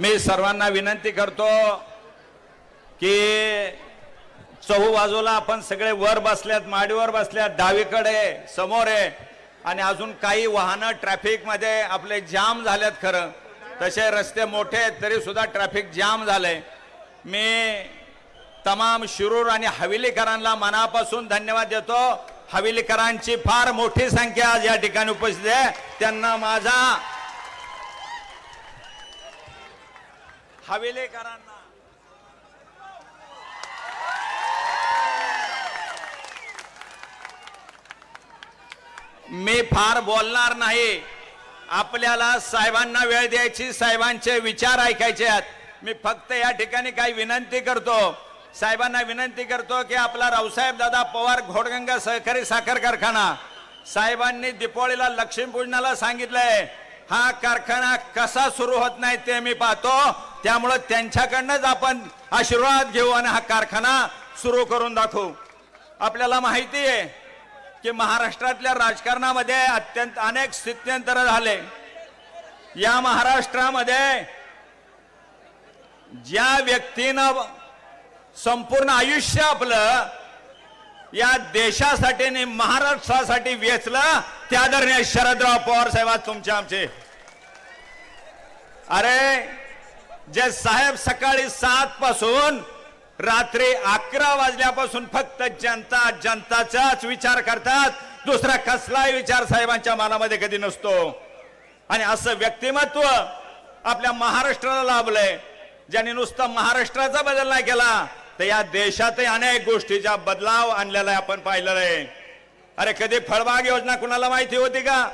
मी सर्वांना विनंती करतो की चहू बाजूला आपण सगळे वर बसल्यात माडीवर बसल्यात डावीकडे समोर आहे. आणि अजून काही वाहनं ट्रॅफिकमध्ये आपले जाम झालेत खरं. तसे रस्ते मोठे आहेत तरी सुद्धा ट्रॅफिक जाम झालंय. मी तमाम शिरूर आणि हवेलीकरांना मनापासून धन्यवाद देतो. हवेलीकरांची फार मोठी संख्या आज या ठिकाणी उपस्थित आहे. त्यांना माझा हवेलेकरांना. मी फार बोलणार नाही. आपल्याला साहेबांना वेळ द्यायची साहेबांचे विचार ऐकायचे आहेत. मी फक्त या ठिकाणी काही विनंती करतो. साहेबांना विनंती करतो की आपला रावसाहेब दादा पवार घोडगंगा सहकारी साखर कारखाना. साहेबांनी दिपोळीला लक्ष्मीपूजनाला सांगितलंय हा कारखाना कसा सुरू होत नाही ते मी पाहतो. त्यामुळं त्यांच्याकडनंच आपण आशीर्वाद घेऊ आणि हा कारखाना सुरू करून दाखवू. आपल्याला माहिती आहे की महाराष्ट्रातल्या राजकारणामध्ये अत्यंत अनेक स्थित्यंतर झाले. या महाराष्ट्रामध्ये ज्या व्यक्तीनं संपूर्ण आयुष्य आपलं या देशासाठी आणि महाराष्ट्रासाठी वेचलं त्या आदरणीय शरदराव पवार साहेब तुमचे आमचे. अरे जे साहेब सकाळी सात पासून रात्री अकरा वाजल्यापासून फक्त जनता जनताचाच विचार करतात. दुसरा कसलाही विचार साहेबांच्या मनामध्ये कधी नसतो. आणि असं व्यक्तिमत्व आपल्या महाराष्ट्राला लाभलंय. ज्यांनी नुसतं महाराष्ट्राचा बदल नाही केला तर या देशातही अनेक गोष्टीचा बदलाव आणलेला आहे आपण पाहिलेला आहे. अरे कधी फळबाग योजना कुणाला माहिती होती का?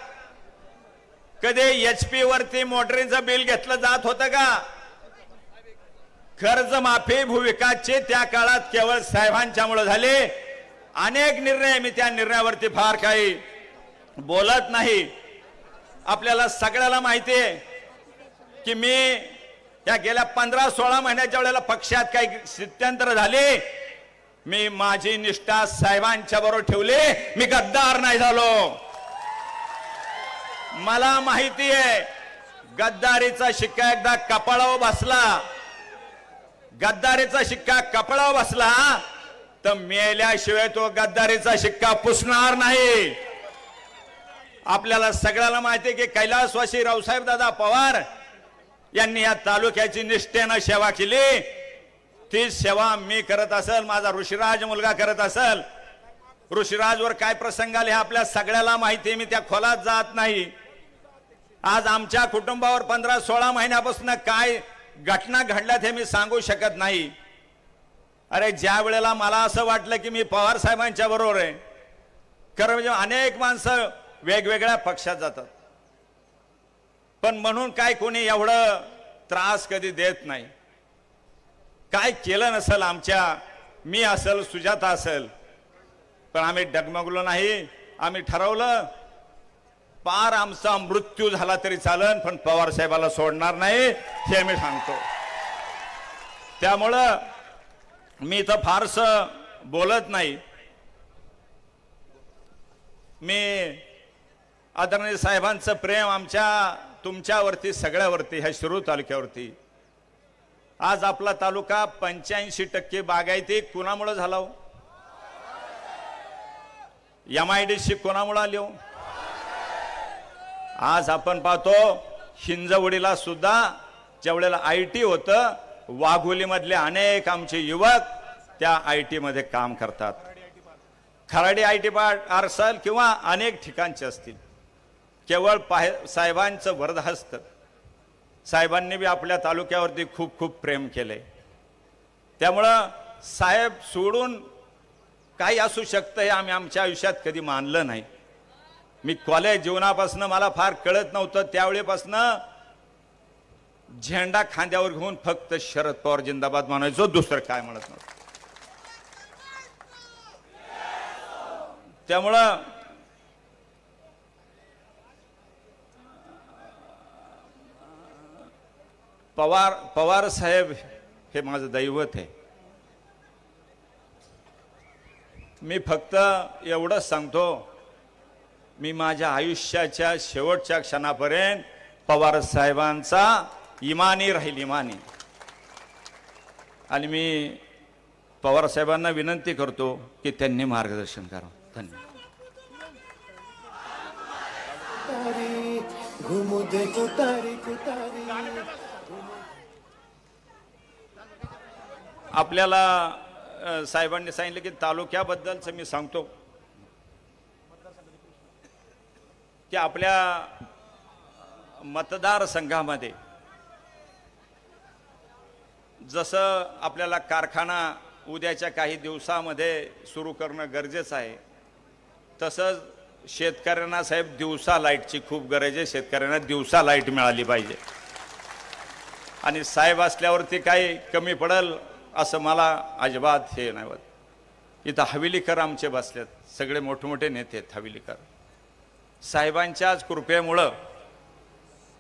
कधी एच पी वरती मोटरीचं बिल घेतलं जात होतं का? कर्जमाफी भूविकाचे भूविकासचे त्या काळात केवळ साहेबांच्यामुळे झाले. अनेक निर्णय मी त्या निर्णयावरती फार काही बोलत नाही. आपल्याला सगळ्याला माहिती आहे की मी या गेल्या पंधरा सोळा महिन्याच्या वेळेला पक्षात काही स्थित्यंतर झाले. मी माझी निष्ठा साहेबांच्या बरोबर ठेवली. मी गद्दार नाही झालो. मला माहिती आहे गद्दारीचा शिक्का एकदा कपाळावर बसला. गद्दारीचा शिक्का कपडा बसला तर मेल्याशिवाय तो गद्दारीचा शिक्का पुसणार नाही. आपल्याला सगळ्याला माहिती आहे की कैलासवासी रावसाहेब दादा पवार यांनी या तालुक्याची निष्ठेनं सेवा केली. ती सेवा मी करत असेल माझा ऋषिराज मुलगा करत असेल. ऋषिराजवर काय प्रसंग आले हे आपल्या सगळ्याला माहिती आहे मी त्या खोलात जात नाही. आज आमच्या कुटुंबावर पंधरा सोळा महिन्यापासून काय घटना घडल्यात हे मी सांगू शकत नाही. अरे ज्या वेळेला मला असं वाटलं की मी पवार साहेबांच्या बरोबर आहे खरं म्हणजे अनेक माणसं वेगवेगळ्या पक्षात जातात. पण म्हणून काय कोणी एवढं त्रास कधी देत नाही. काय केलं नसेल आमच्या मी असेल सुजाता असेल पण आम्ही डगमगलो नाही आम्ही ठरवलं पार आमचा मृत्यू झाला तरी चालन पण पवार साहेबाला सोडणार नाही हे मी सांगतो. त्यामुळं मी तर फारस बोलत नाही. मी आदरणीय साहेबांचं प्रेम आमच्या तुमच्यावरती सगळ्यावरती ह्या शिरूर तालुक्यावरती. आज आपला तालुका पंच्याऐंशी टक्के बागायती कुणामुळं झाला हो? एम आय डी सी कोणामुळे आली हो? आज आपण पाहतो हिंजवडीला सुद्धा ज्यावेळेला आय टी होतं वाघोलीमधले अनेक आमचे युवक त्या आय टीमध्ये काम करतात. खराडी आय टी पार्ट असेल किंवा अनेक ठिकाणचे असतील. केवळ पाहे साहेबांचं वरदहस्त. साहेबांनी बी आपल्या तालुक्यावरती खूप खूप प्रेम केले त्यामुळं साहेब सोडून काही असू शकतं हे आम्ही आमच्या आयुष्यात कधी मानलं नाही. मी कॉलेज जीवनापासून मला फार कळत नव्हतं. त्यावेळेपासनं झेंडा खांद्यावर घेऊन फक्त शरद पवार जिंदाबाद म्हणायचो. दुसरं काय म्हणत नव्हतं. त्यामुळं पवार पवार साहेब हे माझं दैवत आहे. मी फक्त एवढंच सांगतो. मी माझ्या आयुष्याच्या शेवटच्या क्षणापर्यंत पवार साहेबांचा इमानी राहील इमानी. आणि मी पवार साहेबांना विनंती करतो की त्यांनी मार्गदर्शन करावं. धन्यवाद. आपल्याला साहेबांनी सांगितलं की तालुक्याबद्दलच मी सांगतो. की आपल्या मतदारसंघामध्ये जसं आपल्याला कारखाना उद्याच्या काही दिवसामध्ये सुरू करणं गरजेचं आहे तसंच शेतकऱ्यांना साहेब दिवसा लाईटची खूप गरज आहे. शेतकऱ्यांना दिवसा लाइट मिळाली पाहिजे. आणि साहेब असल्यावरती काही कमी पडल असं मला अजिबात हे नाही वाटत. इथं हवेलीकर आमचे बसलेत. सगळे मोठमोठे नेते आहेत हवेलीकर. साहेबांच्याच कृपेमुळं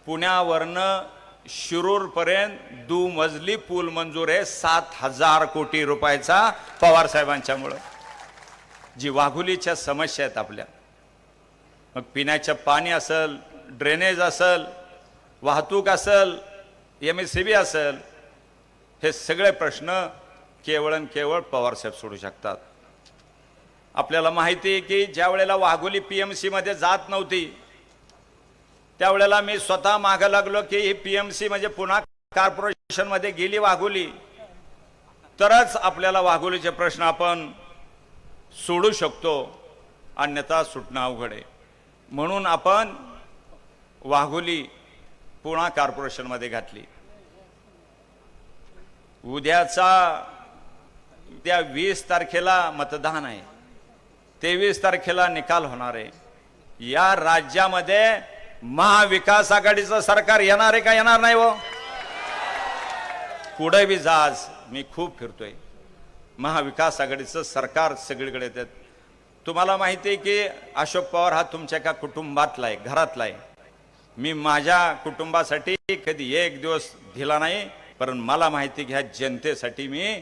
पुण्यावरनं शिरूरपर्यंत दुमजली पूल मंजूर आहे. सात हजार कोटी रुपयाचा पवार साहेबांच्यामुळं. जी वाघुलीच्या समस्या आहेत आपल्या. मग पिण्याचं पाणी असेल ड्रेनेज असेल वाहतूक असेल एम एस सी बी असेल हे सगळे प्रश्न केवळ आणि केवळ पवारसाहेब सोडू शकतात. आपल्याला माहिती आहे की ज्या वेळेला वाघोली पी एम सीमध्ये जात नव्हती त्यावेळेला मी स्वतः मागं लागलो की ही पी एम सी म्हणजे पुन्हा कॉर्पोरेशनमध्ये गेली वाघोली. तरच आपल्याला वाघोलीचे प्रश्न आपण सोडू शकतो. अन्यथा सुटणं अवघड आहे. म्हणून आपण वाघोली पुणा कॉर्पोरेशनमध्ये घातली. उद्याचा त्या वीस तारखेला मतदान आहे. तेवीस तारखेला निकाल होणार आहे. या राज्यामध्ये महाविकास आघाडीचं सरकार येणार आहे का येणार नाही हो? कुठे बी आज. मी खूप फिरतोय. महाविकास आघाडीचं सरकार सगळीकडे येतात. तुम्हाला माहिती आहे की अशोक पवार हा तुमच्या एका कुटुंबातला आहे घरातला आहे. मी माझ्या कुटुंबासाठी कधी एक दिवस दिला नाही पण मला माहिती घ्या जनतेसाठी मी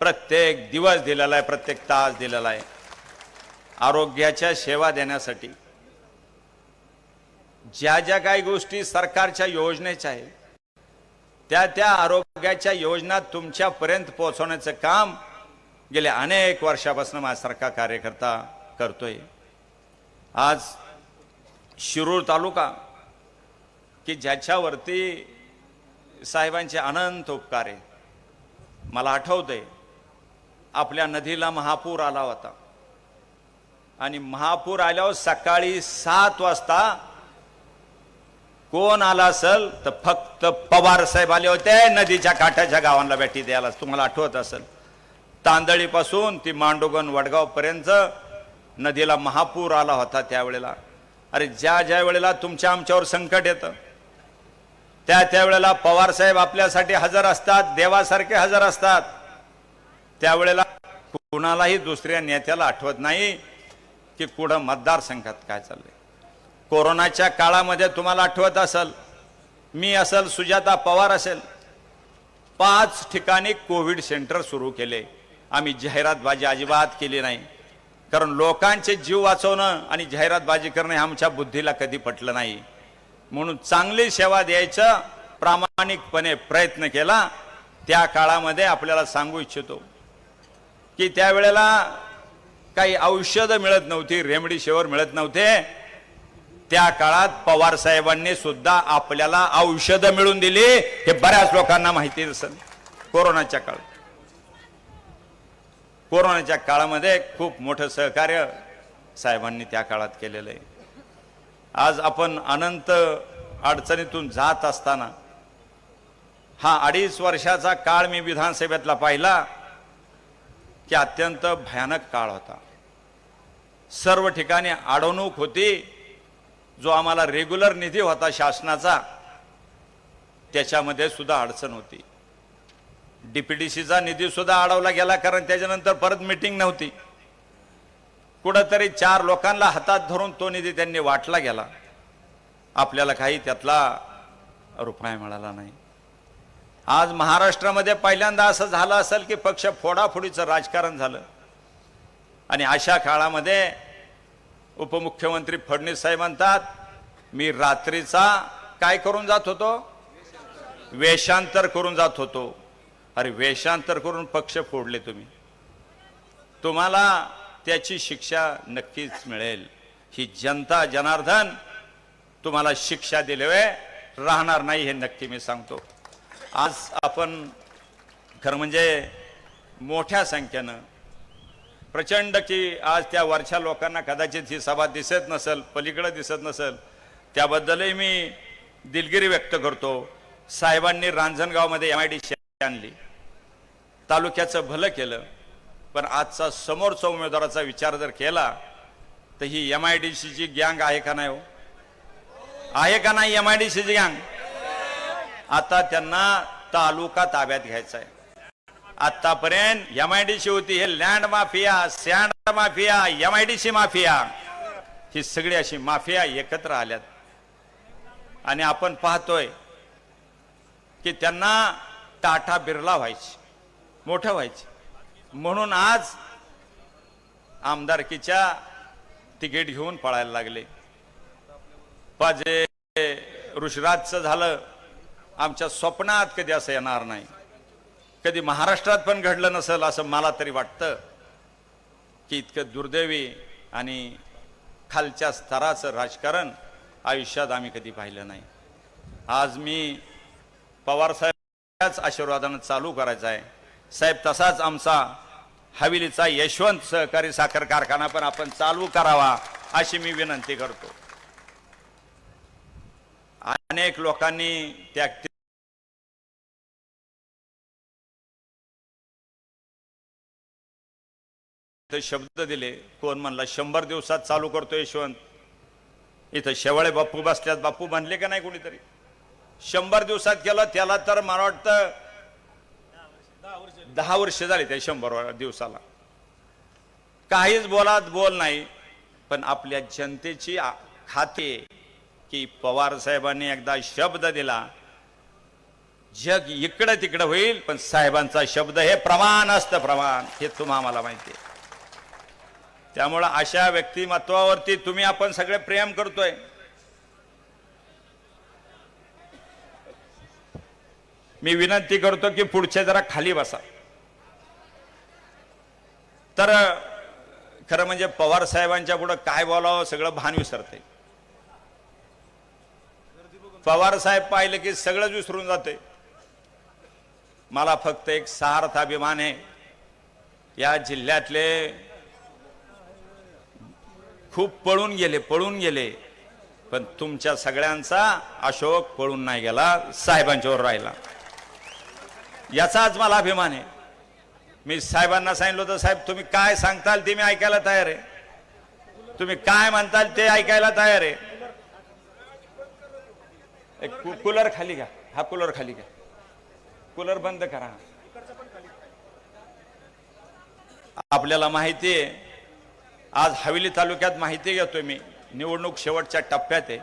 प्रत्येक दिवस दिलेला आहे प्रत्येक तास दिलेला आहे. आरोग्याच्या सेवा देण्यासाठी. ज्या ज्या काही गोष्टी सरकारच्या योजनेच्या आहेत त्या त्या आरोग्याच्या योजना तुमच्यापर्यंत पोहोचवण्याचं काम गेल्या अनेक वर्षापासून माझ्यासारखा कार्यकर्ता करतोय. आज शिरूर तालुका की ज्याच्यावरती साहेबांचे अनंत उपकार आहे मला आठवतंय आपल्या नदीला महापूर आला होता. आणि महापूर आल्यावर सकाळी सात वाजता कोण आला असेल तर फक्त पवार साहेब आले होते नदीच्या काठाच्या गावांना भेटी द्यायला. तुम्हाला आठवत असेल. तांदळीपासून ती मांडोगण वडगावपर्यंत नदीला महापूर आला होता त्यावेळेला. अरे ज्या ज्या वेळेला तुमच्या आमच्यावर संकट येतं त्या त्यावेळेला पवार साहेब आपल्यासाठी हजर असतात देवासारखे हजर असतात. त्यावेळेला कुणालाही दुसऱ्या नेत्याला आठवत नाही. की कुठं मतदारसंघात काय चाललंय? कोरोनाच्या काळामध्ये तुम्हाला आठवत असेल मी असेल सुजाता पवार असेल पाच ठिकाणी कोविड सेंटर सुरू केले. आम्ही जाहिरातबाजी अजिबात केली नाही. कारण लोकांचे जीव वाचवणं आणि जाहिरातबाजी करणं हे आमच्या बुद्धीला कधी पटलं नाही. म्हणून चांगली सेवा द्यायचं प्रामाणिकपणे प्रयत्न केला. त्या काळामध्ये आपल्याला सांगू इच्छितो की त्यावेळेला काही औषधं मिळत नव्हती रेमडेसिवीर मिळत नव्हते. त्या काळात पवार साहेबांनी सुद्धा आपल्याला औषधं मिळून दिली. हे बऱ्याच लोकांना माहिती असेल कोरोनाच्या काळात. कोरोनाच्या काळामध्ये खूप मोठं सहकार्य साहेबांनी त्या काळात केलेलं आहे. आज आपण अनंत अडचणीतून जात असताना हा अडीच वर्षाचा काळ मी विधानसभेतला पाहिला. की अत्यंत भयानक काळ होता. सर्व ठिकाणी अडवणूक होती. जो आम्हाला रेग्युलर निधी होता शासनाचा त्याच्यामध्ये सुद्धा अडचण होती. डी पी डी निधी सुद्धा अडवला गेला कारण त्याच्यानंतर परत मिटिंग नव्हती. कुठंतरी चार लोकांना हातात धरून तो निधी त्यांनी वाटला गेला. आपल्याला काही त्यातला रुपया मिळाला नाही. आज महाराष्ट्रामध्ये पहिल्यांदा असं झालं असेल की पक्ष फोडाफोडीचं राजकारण झालं. आणि अशा काळामध्ये उपमुख्यमंत्री फडणवीस साहेब म्हणतात मी रात्रीचा काय करून जात होतो? वेषांतर करून जात होतो. अरे वेषांतर करून पक्ष फोडले तुम्ही. तुम्हाला त्याची शिक्षा नक्कीच मिळेल. ही जनता जनार्दन तुम्हाला शिक्षा दिल्यावे राहणार नाही हे नक्की मी सांगतो. आज आपण खरं म्हणजे मोठ्या संख्येनं प्रचंड की आज त्या वरच्या लोकांना कदाचित ही सभा दिसत नसेल पलीकडे दिसत नसेल त्याबद्दलही मी दिलगिरी व्यक्त करतो. साहेबांनी रांजणगावमध्ये एम आय डी आणली. तालुक्याचं भलं केलं पण आजचा समोरचा उमेदवाराचा विचार जर केला तर ही एम आय डी सीची गँग आहे का नाही हो? आहे का नाही एम आय डी सीची गँग? आता त्यांना तालुका ताब्यात घ्यायचा आहे. आतापर्यंत एम आय डी सी होती हे land mafia sand mafia M I D C mafia ही सगळी अशी माफिया एकत्र आल्यात. आणि आपण पाहतोय की त्यांना टाटा बिर्ला व्हायची मोठं व्हायचे. म्हणून आज आमदारकीच्या तिकीट घेऊन पळायला लागले. पाजे ऋषराजचं झालं आमच्या स्वप्नात कधी असं येणार नाही. कधी महाराष्ट्रात पण घडलं नसेल असं मला तरी वाटतं की इतकं दुर्दैवी आणि खालच्या स्तराचं राजकारण आयुष्यात आम्ही कधी पाहिलं नाही. आज मी पवार साहेब आशीर्वादानं चालू करायचं आहे. साहेब तसाच आमचा हवेलीचा यशवंत सहकारी साखर कारखाना पण आपण चालू करावा अशी मी विनंती करतो. अनेक लोकांनी त्या इथं शब्द दिले. कोण म्हणला शंभर दिवसात चालू करतो यशवंत. इथं शेवाळे बाप्पू बसल्यात. बाप्पू म्हणले का नाही कोणीतरी? शंभर दिवसात केलं त्याला तर मला वाटतं दहा वर्ष झाली त्या शंभर दिवसाला. काहीच बोलात बोल नाही पण आपल्या जनतेची खाते की पवार साहेबांनी एकदा शब्द दिला. जग इकडं तिकडं होईल पण साहेबांचा शब्द हे प्रमाण असतं प्रमाण. हे तुम्हा आम्हाला माहिती आहे. त्यामुळं अशा व्यक्तिमत्वावरती तुम्ही आपण सगळे प्रेम करतोय. मी विनंती करतो की पुढचे जरा खाली बसा. तर खरं म्हणजे पवार साहेबांच्या पुढं काय बोलावं सगळं भान विसरते. पवार साहेब पाहिलं की सगळंच विसरून जाते. मला फक्त एक सार्थ अभिमान आहे. या जिल्ह्यातले खूप पळून गेले पळून गेले. पण तुमच्या सगळ्यांचा अशोक पळून नाही गेला साहेबांच्यावर राहिला. याचाच मला अभिमान आहे. मी साहेबांना सांगितलं होतं साहेब तुम्ही काय सांगताल ते मी ऐकायला तयार आहे. तुम्ही काय म्हणताल ते ऐकायला तयार आहे. एक कूलर खाली घ्या. हा कूलर खाली घ्या. कूलर बंद करा. आपल्याला माहिती आहे आज हवेली तालुक्यात माहिती घेतो मी. निवडणूक शेवटच्या टप्प्यात आहे.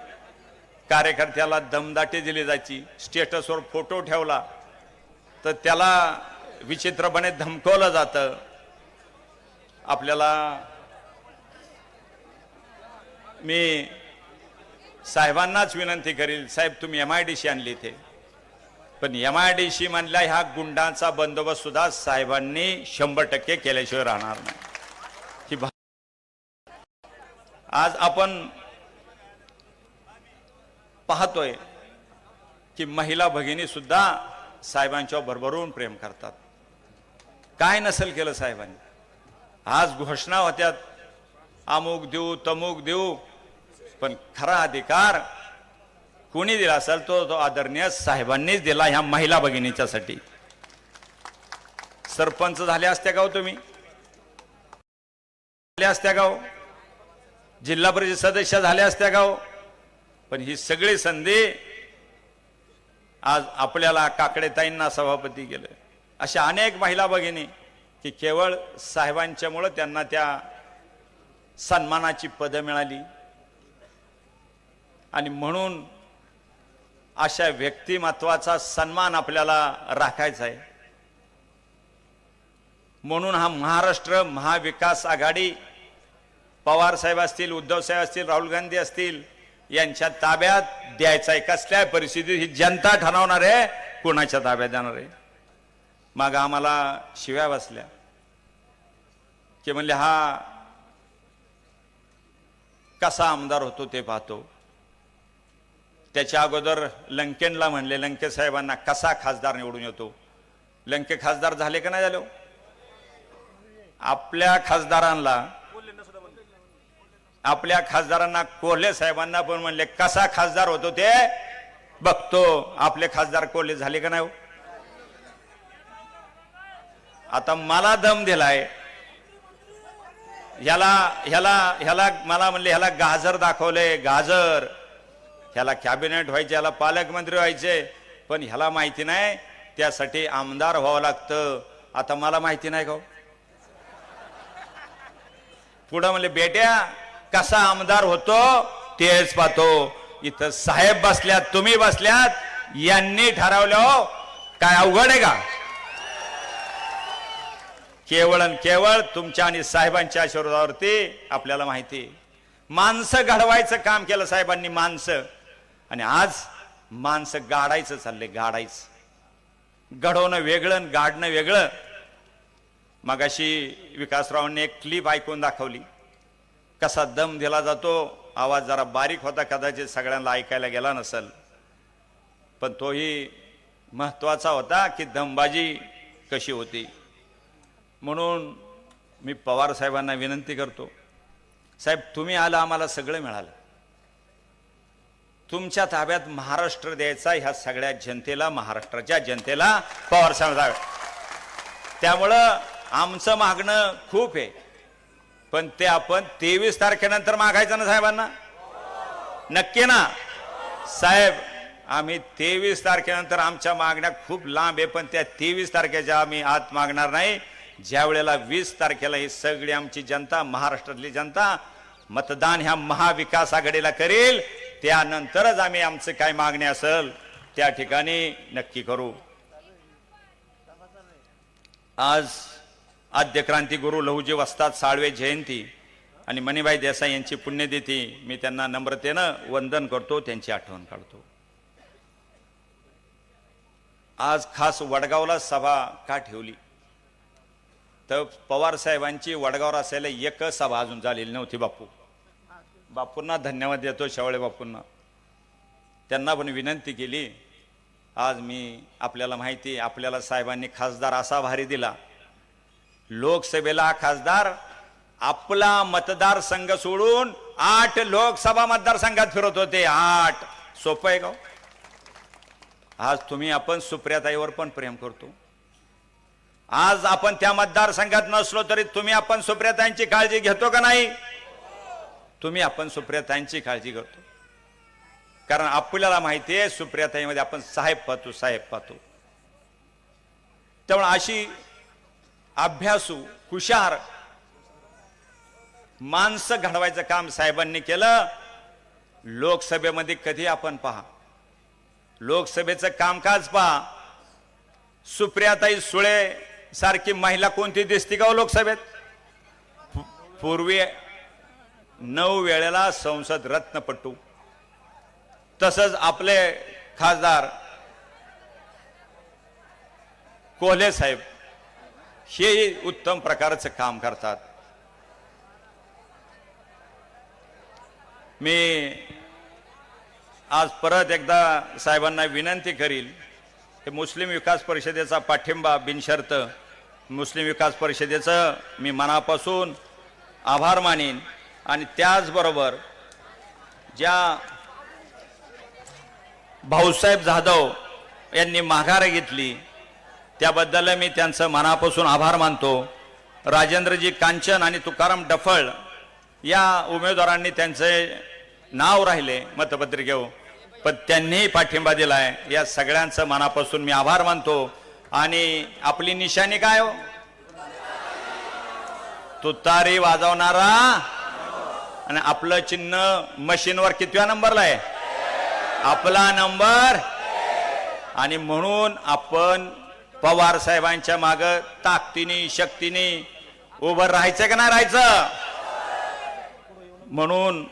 कार्यकर्त्याला दमदाटी दिली जायची. स्टेटसवर फोटो ठेवला. तर त्याला विचित्रपणे धमकवलं जातं. आपल्याला मी साहेबांनाच विनंती करील. साहेब तुम्ही एम आय डी सी आणली इथे. पण एम आय डी सी म्हणल्या ह्या गुंडांचा बंदोबस्त सुद्धा साहेबांनी शंभर टक्के केल्याशिवाय राहणार नाही की भा- आज आपण पाहतोय की महिला भगिनी सुद्धा साहेबांच्या भरभरून प्रेम करतात. काय नसेल केलं साहेबांनी? आज घोषणा होत्यात अमुक देऊ तमुक देऊ पण खरा अधिकार कोणी दिला असेल तो तो आदरणीय साहेबांनीच दिला ह्या महिला भगिनीच्यासाठी. सरपंच झाले असत्या गाव हो तुम्ही? झाले असत्या गाव जिल्हा परिषद सदस्य झाले असत्या गाव हो? पण ही सगळी संधी आज आपल्याला काकडेताईंना सभापती केलं. अशा अनेक महिला भगिनी की केवळ साहेबांच्यामुळं त्यांना त्या सन्मानाची पदं मिळाली. आणि म्हणून अशा व्यक्तिमत्वाचा सन्मान आपल्याला राखायचा आहे. म्हणून हा महाराष्ट्र महाविकास आघाडी पवार साहेब असतील उद्धव साहेब असतील राहुल गांधी असतील यांच्या ताब्यात द्यायचा आहे. कसल्या परिस्थितीत ही जनता ठरवणार आहे कोणाच्या ताब्यात जाणार आहे? मग आम्हाला शिव्या बसल्या. की म्हणले हा कसा आमदार होतो ते पाहतो. त्याच्या अगोदर लंकेनला म्हणले लंके साहेबांना कसा खासदार निवडून येतो? लंके खासदार झाले का नाही झालो हो? आपल्या खासदारांना आपल्या खासदारांना कोल्हे साहेबांना पण म्हणले कसा खासदार होतो ते बघतो. आपले खासदार कोल्हे झाले का नाही हो? आता मला दम दिलाय. ह्याला ह्याला ह्याला मला म्हणले ह्याला गाजर दाखवले गाजर. ह्याला कॅबिनेट व्हायचे ह्याला पालकमंत्री व्हायचे. पण ह्याला माहिती नाही त्यासाठी आमदार व्हावं लागतं. आता मला माहिती नाही का हो? पुढं म्हणले बेट्या कसा आमदार होतो तेच पाहतो. इथं साहेब बसल्यात तुम्ही बसल्यात यांनी ठरवलं हो. काय अवघड आहे का? केवळ आणि केवळ तुमच्या आणि साहेबांच्या आशीर्वादावरती आपल्याला माहिती आहे. माणसं घडवायचं काम केलं साहेबांनी माणसं. आणि आज माणसं गाडायचं चाललंय गाडायचं. घडवणं वेगळं आणि गाडणं वेगळं. मगाशी विकासरावांनी एक क्लिप ऐकून दाखवली. कसा दम दिला जातो आवाज जरा बारीक होता कदाचित सगळ्यांना ऐकायला गेला नसेल. पण तोही महत्त्वाचा होता की दमबाजी कशी होती. म्हणून मी पवार साहेबांना विनंती करतो साहेब तुम्ही आलं आम्हाला सगळं मिळालं. तुमच्या ताब्यात महाराष्ट्र द्यायचा ह्या सगळ्या जनतेला महाराष्ट्राच्या जनतेला पवार साहेब त्यामुळं आमचं मागणं खूप आहे. पण ते आपण तेवीस तारखेनंतर मागायचं ना साहेबांना? नक्की ना? साहेब आम्ही तेवीस तारखेनंतर आमच्या मागण्या खूप लांब आहे पण त्या तेवीस तारखेच्या आम्ही आत मागणार नाही. ज्या वेळेला वीस तारखेला ही सगळी आमची जनता महाराष्ट्रातली जनता मतदान ह्या महाविकास आघाडीला करेल त्यानंतरच आम्ही आमचं काय मागणी असेल त्या ठिकाणी नक्की करू. आज आद्यक्रांती गुरु लहुजी वस्ताद साळवे जयंती. आणि मणिबाई देसाई यांची पुण्यतिथी मी त्यांना नम्रतेनं वंदन करतो त्यांची आठवण काढतो. आज खास वडगावला सभा का ठेवली? तर पवार साहेबांची वडगावर असायला एक सभा अजून झालेली नव्हती बापू. बापूंना धन्यवाद देतो शेवळे बापूंना. त्यांना पण विनंती केली. आज मी आपल्याला माहिती आपल्याला साहेबांनी खासदार असा भारी दिला. लोकसभेला खासदार आपला मतदारसंघ सोडून आठ लोकसभा मतदारसंघात फिरत होते. आठ. सोपं आहे का हो? आज तुम्ही आपण सुप्रियाताईवर पण प्रेम करतो. आज आपण त्या मतदारसंघात नसलो तरी तुम्ही आपण सुप्रियाताईंची काळजी घेतो का नाही? तुम्ही आपण सुप्रियाताईंची काळजी करतो. कारण आपल्याला माहिती आहे सुप्रियाताईमध्ये आपण साहेब पाहतो साहेब पाहतो. त्यामुळे अशी अभ्यासू हुशार. माणसं घडवायचं काम साहेबांनी केलं. लोकसभेमध्ये कधी आपण पहा. लोकसभेचं कामकाज पहा. सुप्रियाताई सुळे सारखी महिला कोणती दिसती का हो लोकसभेत? पूर्वी नऊ वेळेला संसद रत्नपट्टू तसंच आपले खासदार कोल्हे साहेब. हे उत्तम प्रकारचं काम करतात. मी आज परत एकदा साहेबांना विनंती करील की मुस्लिम विकास परिषदेचा पाठिंबा बिनशर्त मुस्लिम विकास परिषदेचं मी मनापासून आभार मानेन आणि त्याचबरोबर ज्या भाऊसाहेब जाधव यांनी माघार घेतली त्याबद्दल मी त्यांचं मनापासून आभार मानतो. राजेंद्रजी कांचन आणि तुकाराम डफळ या उमेदवारांनी त्यांचे नाव राहिले मतपत्रिकेवर हो. पण त्यांनीही पाठिंबा दिलाय. या सगळ्यांचं मनापासून मी आभार मानतो. आणि आपली निशाणी काय हो? तुतारी वाजवणारा आणि आपलं चिन्ह मशीनवर कितव्या नंबरला आहे? आपला नंबर? आणि म्हणून आपण पवार साहेबांच्या माग ताकदीने शक्तीने उभं राहायचं का नाही राहायचं? म्हणून